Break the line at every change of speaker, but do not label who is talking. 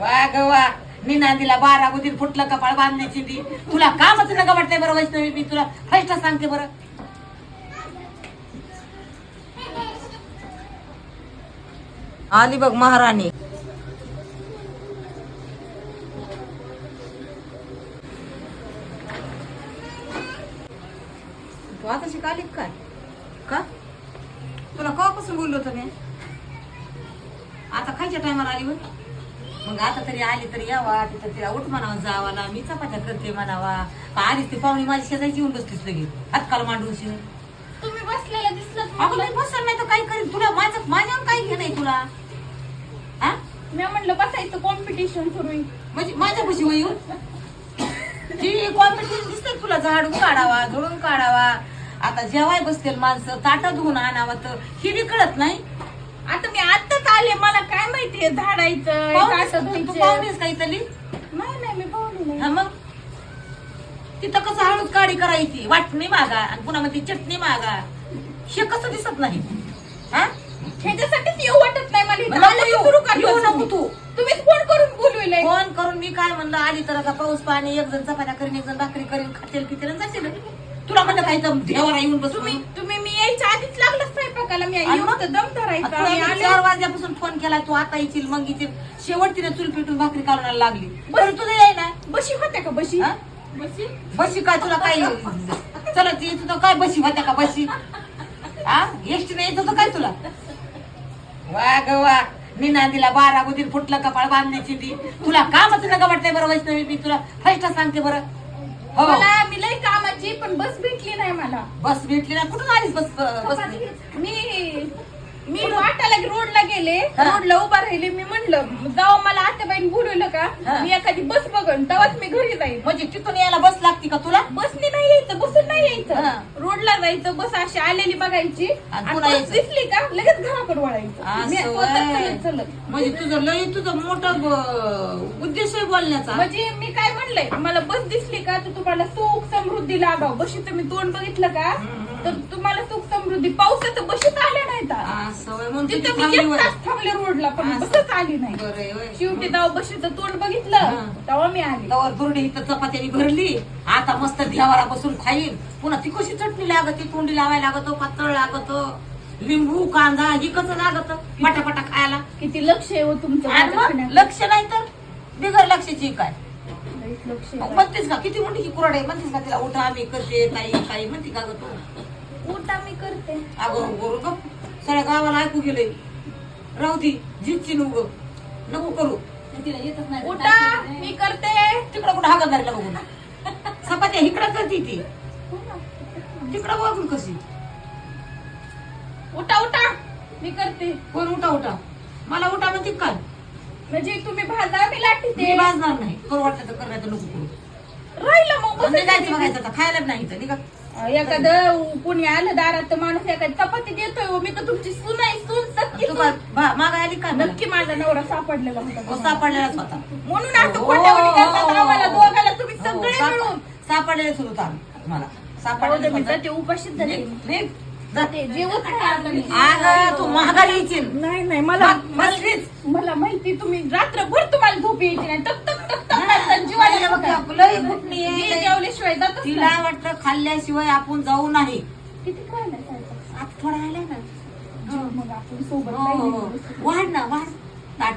वा ग वा. निनांदीला बारा गुदीर फुटलं कपाळ बांधण्याची ती. तुला कामच नका वाटतंय बरं वैष्णवी मी तुला फर्स्ट सांगते बरं. आली बघ महाराणी. तू आता शिकाली काय? का? तुला कवापासून बोललो होतं मी? आता खायच्या टायमाला आली बघ मग आता तरी आली तरी यावा तिथं तिला उठ म्हणावा जावाला मी चपात्या करते म्हणावा. आलीच ती पाहुणी माझी शेजारची येऊन बसलीच लगे हातकाल मांडून शिव
तुम्ही बसलेला दिसलात
अगं मी बसल नाही तर काय करीन? तुला माझं माझ्यावर काय घे नाही तुला? हा?
मी म्हणलं बसायचं कॉम्पिटिशन सुरू.
म्हणजे माझ्या खुशी होई ही कॉम्पिटिशन दिसते तुला झाडून काढावा झोडून काढावा. आता जेवाय बसतील माणसं ताटं धुवून आणावं तर. ही कळत नाही.
आता मी आत्ताच आले मला काय माहितीये झाडायचं
तू. पाहुणेच काहीतरी
नाही नाही मी पाहुणे नाही
हा मग तिथं कसं हळूच काडी करायची वाटणी मागा आणि पुन्हा मध्ये चटणी मागा हे कसं दिसत नाही हा
ह्याच्यासाठीच येऊ वाटत नाही मला इथं.
नको
आलं की
येऊ.
सुरू
येऊ. नको तू.
तुम्हीच फोन करून बोलविलंय
फोन करून मी काय म्हणलं आली तर आता पाऊस पाणी एक जण चपात्या करीन एक जण भाकरी करीन खातेल पितेल आणि जाशील तुला म्हणलं काही तर देवाला येऊन बस
तुम्ही तुम्ही मी यायच्या आधीच लागलं स्वयंपाकाला. मी
आणि
येऊन
मग?
तर दम धरायचा. मी आले.
चार वाजल्यापासून फोन केला तू आता येशील मग येशील. शेवट तिने चूल पेटून भाकरी काढून लागली. बरं तुझं याय ना
बशी होत्या का बशी?
हा?
बशी?
बशी काय तुला काय चला ती तुझं काय बशी होत्या का बशी? हा? नाही येत होतं काय तुला? वा ग वा. निनांदीला बारा गुदीर फुटलं कपाळ बांधण्याची ती. तुला कामच नका वाटतंय बरं वैष्णवी मी तुला फर्स्ट सांगते बरं. हो.
मला मी लई कामाची पण बस भेटली नाही मला.
बस भेटली ना कुठून आलीस बस बस
मी मी वाटाला रोडला गेले.
हा.
रोडला उभा राहिले. मी म्हणलं जाऊ मला आत्याबाईन बोलवलं का. मी एखादी बस बघन तेव्हाच मी घरी जाईल
म्हणजे तिथून यायला बस लागते का तुला?
बसनी नाही यायचं बसून नाही
हा.
यायचं रोडला जायचं बस अशी आलेली बघायची.
आणि
आणि
पुन्हा
बस
यायचं.
दिसली का? लगेच घराकडे वळायचं. मी
असं
स्वतः
व्हय.
चलत चलत.
म्हणजे तुझं लय तुझं मोठं ब- उद्देश आहे बोलण्याचा.
म्हणजे मी काय म्हणलंय मला बस दिसली का? तर तुम्हाला सुख समृद्धी लागाव बशी तुम्ही तोंड बघितलं का? तर तुम्हाला सुख समृद्धी. पावसाचं बशीत आल्या
व्हय, म्हणून
तिथं
तिथे
मी
थांबली
एक
व्हय.
तास थांबले रोडला पण. बसच आली नाही. शेवटी तेव्हा बशीचं तोंड बघितलं. तेव्हा मी आले.
तवर दुर्डी इथं चपात्यानी भरली. आता मस्त देवारा बसून खाईन. पुन्हा ती कशी चटणी लागत? तोंडी लावायला लागतो पातळ लागतो? लिंबू कांदा कसं लागत पटापटा खायला.
किती लक्ष आहे हो तुमचं.
लक्ष नाही तर बिगर लक्षाची काय? मग. म्हणतेस का? किती मोठी ही कुराड आहे? म्हणतेस का तिला उठा आम्ही करते ताई काही म्हणते का ग तू?
उठा मी करते.
अगं ग. सगळ्या गावाला ऐकू गेले. राहू ती जितची नुग नको करू. तिला येतच नाही.
उठा मी करते.
तिकडं कुठं हागदारीला बघून चपात्या इकडं करते ती. तिकडं बघून कशी.
उठा उठा. मी करते.
कोण उठा उठा. मला उठा म्हणते काय?
म्हणजे तुम्ही भाजा मी लाटी
मी
ते
भाजणार नाही करू वाटलं तर करण्याचं नको करू
राहिलं मग
म्हणजे जायचं. बघायचं आता खायला नाही तर निघा
एखादं कुणी आलं दारात तर माणूस एखादी चपाती देतोय हो. मी तर तुमची सून आहे सून
तू मागं आली मला?
नक्की माझा नवरा सापडलेला होता
हो,
तुम्हाला.
सापडलेलाच होता
म्हणून असं
हो,
करतात
हो,
आम्हाला. दोघाला तुम्ही सगळे
साप-
मिळून
सापडलेलंच होता मला सापडलेलं
मी. जाते उपाशीच झाले
निघ, निघ, जा.
जाते जेवत नाही आता मी.
अगं तू महागारी येशील
नाही नाही मला. मला माहिती तुम्ही रात्रभर तुम्हाला झोप यायची नाही टक टक टक टक करतात, जीवाला
बाईला बघ,
बघा.
आपलंही घुटणी आहे.
मी जेवल्याशिवाय जातच
तिला
नाही.
वाटतं खाल्ल्याशिवाय आपण जाऊ नाही
किती.
आता थोडा आलाय ना
जेव मग आपण सोबत
हो, हो,
नाही
हो. वाढ ना वाढ ताट